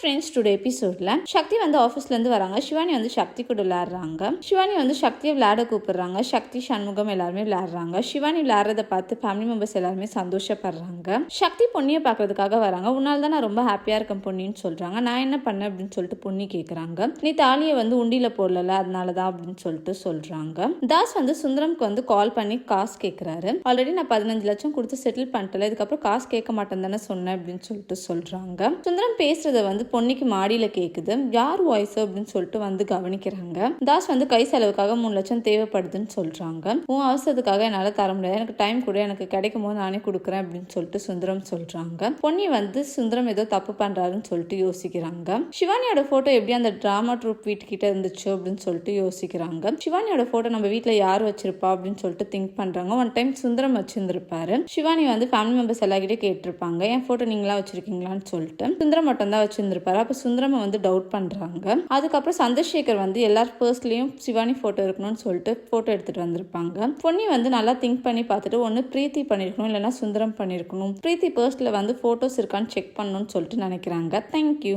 Friends today எபிசோட்ல சக்தி வந்து ஆஃபீஸ்ல இருந்து வராங்க. சிவானி வந்து சக்தி கூட விளையாடுறாங்க. சிவானி வந்து சக்தியை விளையாட கூப்பிடுறாங்க. சக்தி சண்முகம் எல்லாருமே விளையாடுறாங்க. சிவானி விளையாடுறத பார்த்து ஃபேமிலி மெம்பர்ஸ் எல்லாருமே சந்தோஷப்படுறாங்க. சக்தி பொன்னியை பார்க்கறதுக்காக வராங்க. உன்னால தான் நான் ரொம்ப ஹாப்பியா இருக்கேன் பொன்னின்னு சொல்றாங்க. நான் என்ன பண்ணேன் அப்படின்னு சொல்லிட்டு பொன்னி கேக்குறாங்க. நீ தாலியை வந்து உண்டியில போடல அதனால தான் அப்படின்னு சொல்லிட்டு சொல்றாங்க. தாஸ் வந்து சுந்தரம்க்கு வந்து கால் பண்ணி காசு கேட்குறாரு ஆல்ரெடி நான் பதினஞ்சு லட்சம் கொடுத்து செட்டில் பண்ணிட்டல இதுக்கப்புறம் காசு கேட்க மாட்டேன் தானே சொன்னேன் அப்படின்னு சொல்லிட்டு சொல்றாங்க. சுந்தரம் பேசுறத வந்து பொன்னிக்கு மாடியில கேக்குது. யார் வாய்ஸ் அப்படின்னு சொல்லிட்டு வந்து கவனிக்கிறாங்க. தாஸ் வந்து கை செலவுக்காக மூணு லட்சம் தேவைப்படுதுன்னு சொல்றாங்க. உன் அவசரத்துக்காக என்னால தர முடியாது எனக்கு டைம் கூட. எனக்கு கிடைக்கும் போது நானே கொடுக்குறேன். அப்படின்னு சொல்லிட்டு சுந்தரம் சொல்றாங்க. பொன்னி வந்து சுந்தரம் ஏதோ தப்பு பண்றாருன்னு சொல்லிட்டு யோசிக்கிறாங்க. சிவானியோட போட்டோ எப்படி அந்த டிராமா ட்ரூப் வீட்டுக்கிட்ட இருந்துச்சு? அப்படின்னு சொல்லிட்டு யோசிக்கிறாங்க. சிவானியோட போட்டோ நம்ம வீட்டில் யார் வச்சிருப்பா? அப்படின்னு சொல்லிட்டு திங்க் பண்றாங்க. ஒன் டைம் சுந்தரம் வச்சிருந்திருப்பாரு. சிவானி வந்து ஃபேமிலி மெம்பர்ஸ் எல்லாருக்கிட்டே கேட்டிருப்பாங்க. என் போட்டோ நீங்களா வச்சிருக்கீங்களான்னு சொல்லிட்டு. சுந்தரம் மட்டும் தான் வச்சிருந்திருப்பாரு அப்போ சுந்தரமை வந்து டவுட் பண்ணுறாங்க அதுக்கப்புறம் சந்திரசேகர் வந்து எல்லார் பர்ஸ்லேயும் சிவானி ஃபோட்டோ இருக்கணும்னு சொல்லிட்டு ஃபோட்டோ எடுத்துகிட்டு வந்திருப்பாங்க. பொன்னி வந்து நல்லா திங்க் பண்ணி பார்த்துட்டு ஒன்று பிரீத்தி பண்ணியிருக்கணும் இல்லைன்னா சுந்தரம் பண்ணியிருக்கணும் பிரீத்தி பர்ஸ்ல வந்து ஃபோட்டோஸ் இருக்கான்னு செக் பண்ணணும்னு சொல்லிட்டு நினைக்கிறாங்க. தேங்க்யூ